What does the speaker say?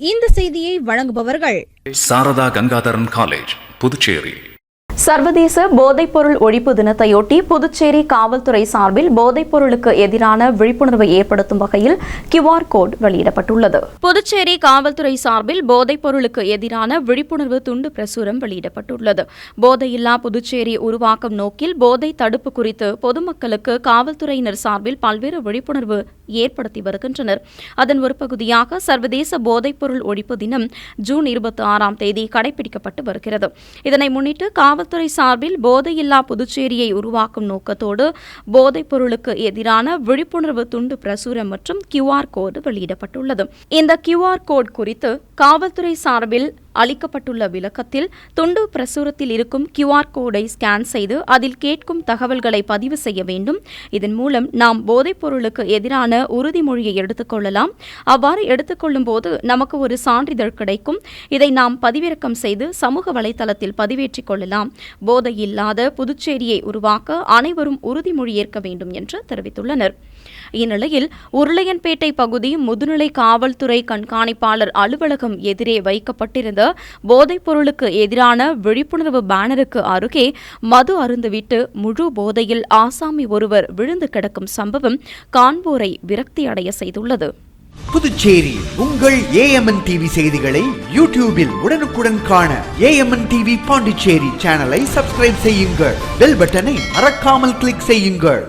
இந்த செய்தியை வழங்குபவர்கள் சாரதா கங்காதரன் காலேஜ் புதுச்சேரி. சர்வதேச போதைப்பொருள் ஒழிப்பு தினத்தையொட்டி புதுச்சேரி காவல்துறை சார்பில் போதைப்பொருளுக்கு எதிரான விழிப்புணர்வை ஏற்படுத்தும் வகையில் கியூஆர் கோட் வெளியிடப்பட்டுள்ளது. புதுச்சேரி காவல்துறை சார்பில் போதைப்பொருளுக்கு எதிரான விழிப்புணர்வு துண்டு பிரசுரம் வெளியிடப்பட்டுள்ளது. போதையில்லா புதுச்சேரி உருவாக்கும் நோக்கில் போதை தடுப்பு குறித்து பொதுமக்களுக்கு காவல்துறையினர் சார்பில் பல்வேறு விழிப்புணர்வு ஏற்படுத்தி வருகின்றனர். அதன் ஒரு பகுதியாக சர்வதேச போதைப்பொருள் ஒழிப்பு தினம் ஜூன் இருபத்தி ஆறாம் தேதி கடைபிடிக்கப்பட்டு வருகிறது. இதனை முன்னிட்டு காவல்துறை சார்பில் போதையில்லா புதுச்சேரியை உருவாக்கும் நோக்கத்தோடு போதைப் பொருளுக்கு எதிரான விழிப்புணர்வு துண்டு பிரசுரம் மற்றும் கியூஆர் கோடு வெளியிடப்பட்டுள்ளது. இந்த கியூஆர் கோட் குறித்து காவல்துறை சார்பில் அளிக்கப்பட்டுள்ள விளக்கத்தில் துண்டு பிரசுரத்தில் இருக்கும் கியூஆர் கோடை ஸ்கேன் செய்து அதில் கேட்கும் தகவல்களை பதிவு செய்ய வேண்டும். இதன் மூலம் நாம் போதைப்பொருளுக்கு எதிரான உறுதிமொழியை எடுத்துக்கொள்ளலாம் அவ்வாறு எடுத்துக்கொள்ளும் போது நமக்கு ஒரு சான்றிதழ் கிடைக்கும். இதை நாம் பதிவிறக்கம் செய்து சமூக வலைதளத்தில் பதிவேற்றிக் கொள்ளலாம். போதை இல்லாத புதுச்சேரியை உருவாக்க அனைவரும் உறுதிமொழி ஏற்க வேண்டும் என்று தெரிவித்துள்ளனர். இந்நிலையில் உருளையன்பேட்டை பகுதி முதுநிலை காவல்துறை கண்காணிப்பாளர் அலுவலகம் எதிரே வைக்கப்பட்டிருந்த போதைப் பொருளுக்கு எதிரான விழிப்புணர்வு பேனருக்கு அருகே மது அருந்துவிட்டு முழு போதையில் ஆசாமி ஒருவர் விழுந்து கிடக்கும் சம்பவம் காண்போரை விரக்தியடைய செய்துள்ளது. புதுச்சேரி உங்கள் ஏஎம்என் டிவி செய்திகளை யூடியூபில் உடனுக்குடன் காண ஏஎம்என் டிவி பாண்டிச்சேரி சேனலை சப்ஸ்கிரைப் செய்யுங்கள். பெல் பட்டனை மறக்காமல் கிளிக் செய்யுங்கள்.